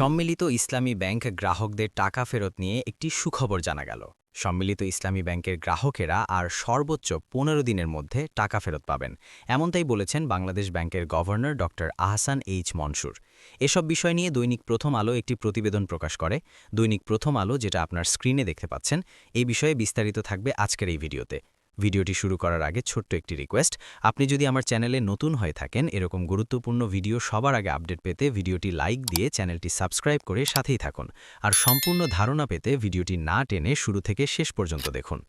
সম্মিলিত ইসলামী ব্যাংক গ্রাহকদের টাকা ফেরত নিয়ে একটি সুখবর জানা গেল। সম্মিলিত ইসলামী ব্যাংকের গ্রাহকেরা আর সর্বোচ্চ পনেরো দিনের মধ্যে টাকা ফেরত পাবেন, এমনটাই বলেছেন বাংলাদেশ ব্যাংকের গভর্নর ড আহসান এইচ মনসুর। এসব বিষয় নিয়ে দৈনিক প্রথম আলো একটি প্রতিবেদন প্রকাশ করে। দৈনিক প্রথম আলো, যেটা আপনার স্ক্রিনে দেখতে পাচ্ছেন, এই বিষয়ে বিস্তারিত থাকবে আজকের এই ভিডিওতে। ভিডিওটি শুরু করার আগে ছোট্ট একটি রিকোয়েস্ট। আপনি যদি আমার চ্যানেলে নতুন হয়ে থাকেন, এরকম গুরুত্বপূর্ণ ভিডিও সবার আগে আপডেট পেতে ভিডিওটি লাইক দিয়ে চ্যানেলটি সাবস্ক্রাইব করে সাথেই থাকুন। আর সম্পূর্ণ ধারণা পেতে ভিডিওটি না টেনে শুরু থেকে শেষ পর্যন্ত দেখুন।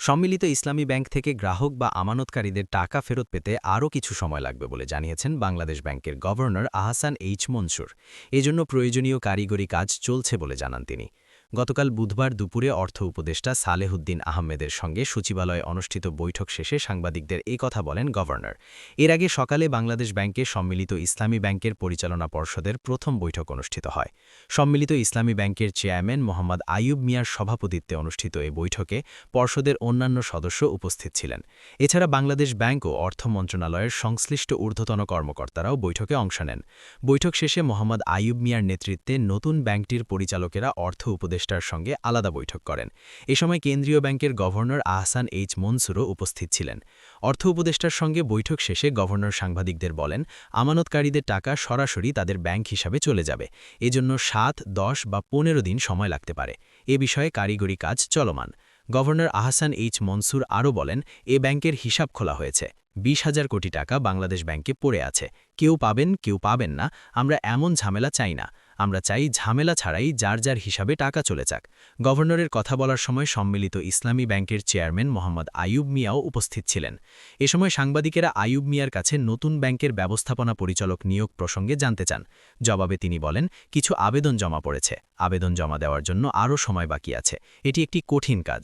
সম্মিলিত ইসলামী ব্যাংক থেকে গ্রাহক বা আমানতকারীদের টাকা ফেরত পেতে আরও কিছু সময় লাগবে বলে জানিয়েছেন বাংলাদেশ ব্যাংকের গভর্নর আহসান এইচ মনসুর। এজন্য প্রয়োজনীয় কারিগরি কাজ চলছে বলে জানান তিনি। গতকাল বুধবার দুপুরে অর্থ উপদেষ্টা সালেহুদ্দিন আহমেদের সঙ্গে সচিবালয়ে অনুষ্ঠিত বৈঠক শেষে সাংবাদিকদের এই কথা বলেন গভর্নর। এর আগে সকালে বাংলাদেশ ব্যাংকে সম্মিলিত ইসলামী ব্যাংকের পরিচালনা পর্ষদের প্রথম বৈঠক অনুষ্ঠিত হয়। সম্মিলিত ইসলামী ব্যাংকের চেয়ারম্যান মোহাম্মদ আইয়ুব মিয়ার সভাপতিত্বে অনুষ্ঠিত এই বৈঠকে পর্ষদের অন্যান্য সদস্য উপস্থিত ছিলেন। এছাড়া বাংলাদেশ ব্যাংক ও অর্থ মন্ত্রণালয়ের সংশ্লিষ্ট ঊর্ধ্বতন কর্মকর্তারাও বৈঠকে অংশ নেন। বৈঠক শেষে মোহাম্মদ আইয়ুব মিয়ার নেতৃত্বে নতুন ব্যাংকটির পরিচালকেরা অর্থ উপদেষ্টার সঙ্গে আলাদা বৈঠক করেন। এ সময় কেন্দ্রীয় ব্যাংকের গভর্নর আহসান এইচ মনসুরও উপস্থিত ছিলেন। অর্থ উপদেষ্টার সঙ্গে বৈঠক শেষে গভর্নর সাংবাদিকদের বলেন, আমানতকারীদের টাকা সরাসরি তাদের ব্যাংক হিসাবে চলে যাবে। এজন্য সাত, দশ বা পনেরো দিন সময় লাগতে পারে। এ বিষয়ে কারিগরি কাজ চলমান। গভর্নর আহসান এইচ মনসুর আরও বলেন, এ ব্যাংকের হিসাব খোলা হয়েছে। বিশ হাজার কোটি টাকা বাংলাদেশ ব্যাংকে পড়ে আছে। কেউ পাবেন কেউ পাবেন না। আমরা এমন ঝামেলা চাই না। আমরা চাই ঝামেলা ছাড়াই যার যার হিসাবে টাকা চলে যাক। গভর্নরের কথা বলার সময় সম্মিলিত ইসলামী ব্যাংকের চেয়ারম্যান মোহাম্মদ আইয়ুব মিয়াও উপস্থিত ছিলেন। এ সময় সাংবাদিকেরা আইয়ুব মিয়ার কাছে নতুন ব্যাংকের ব্যবস্থাপনা পরিচালক নিয়োগ প্রসঙ্গে জানতে চান। জবাবে তিনি বলেন, কিছু আবেদন জমা পড়েছে। আবেদন জমা দেওয়ার জন্য আরও সময় বাকি আছে। এটি একটি কঠিন কাজ।